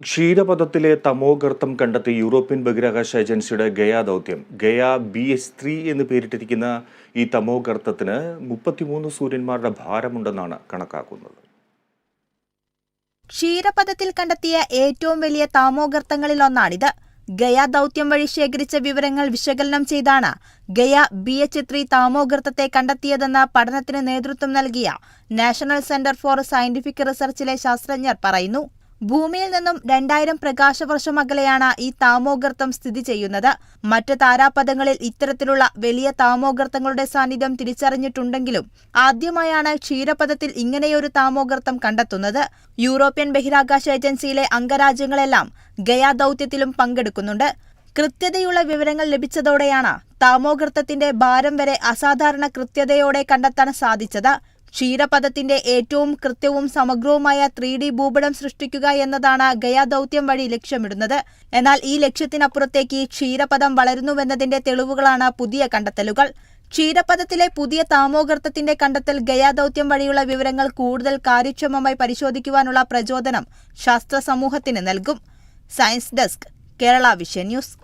ക്ഷീരപഥത്തിലെ തമോഗർത്തം കണ്ടെത്തി യൂറോപ്യൻ ബഹിരാകാശ ഏജൻസിയുടെ ഗയ ദൗത്യം. ഗയ ബി എസ് ത്രീ എന്ന് പേരിട്ടിരിക്കുന്ന ഈ തമോഗർത്തത്തിന് മുപ്പത്തിമൂന്ന് സൂര്യന്മാരുടെ ഭാരമുണ്ടെന്നാണ് കണക്കാക്കുന്നത്. ക്ഷീരപഥത്തിൽ കണ്ടെത്തിയ ഏറ്റവും വലിയ താമോഗർത്തങ്ങളിലൊന്നാണിത് ഗയ ദൗത്യം വഴി ശേഖരിച്ച വിവരങ്ങൾ വിശകലനം ചെയ്താണ് ഗയ ബി എച്ച് ത്രീ താമോഗർത്തത്തെ കണ്ടെത്തിയതെന്ന പഠനത്തിന് നേതൃത്വം നൽകിയ നാഷണൽ സെന്റർ ഫോർ സയന്റിഫിക് റിസർച്ചിലെ ശാസ്ത്രജ്ഞർ പറയുന്നു. ഭൂമിയിൽ നിന്നും രണ്ടായിരം പ്രകാശവർഷം അകലെയാണ് ഈ താമോഗർത്തം സ്ഥിതി ചെയ്യുന്നത്. മറ്റ് താരാപഥങ്ങളിൽ ഇത്തരത്തിലുള്ള വലിയ താമോഗർത്തങ്ങളുടെ സാന്നിധ്യം തിരിച്ചറിഞ്ഞിട്ടുണ്ടെങ്കിലും ആദ്യമായാണ് ക്ഷീരപഥത്തിൽ ഇങ്ങനെയൊരു താമോഗർത്തം കണ്ടെത്തുന്നത്. യൂറോപ്യൻ ബഹിരാകാശ ഏജൻസിയിലെ അംഗരാജ്യങ്ങളെല്ലാം ഗയാ ദൗത്യത്തിലും പങ്കെടുക്കുന്നുണ്ട്. കൃത്യതയുള്ള വിവരങ്ങൾ ലഭിച്ചതോടെയാണ് താമോഗർത്തത്തിന്റെ ഭാരം വരെ അസാധാരണ കൃത്യതയോടെ കണ്ടെത്താൻ സാധിച്ചത്. ക്ഷീരപഥത്തിന്റെ ഏറ്റവും കൃത്യവും സമഗ്രവുമായ ത്രീ ഡി ഭൂപടം സൃഷ്ടിക്കുക എന്നതാണ് ഗയാ ദൗത്യം വഴി ലക്ഷ്യമിടുന്നത്. എന്നാൽ ഈ ലക്ഷ്യത്തിനപ്പുറത്തേക്ക് ക്ഷീരപഥം വളരുന്നുവെന്നതിന്റെ തെളിവുകളാണ് പുതിയ കണ്ടെത്തലുകൾ. ക്ഷീരപഥത്തിലെ പുതിയ താമോഗർത്തത്തിന്റെ കണ്ടെത്തൽ ഗയാ ദൗത്യം വഴിയുള്ള വിവരങ്ങൾ കൂടുതൽ കാര്യക്ഷമമായി പരിശോധിക്കുവാനുള്ള പ്രചോദനം ശാസ്ത്ര സമൂഹത്തിന് നൽകും. Science desk Kerala vision news.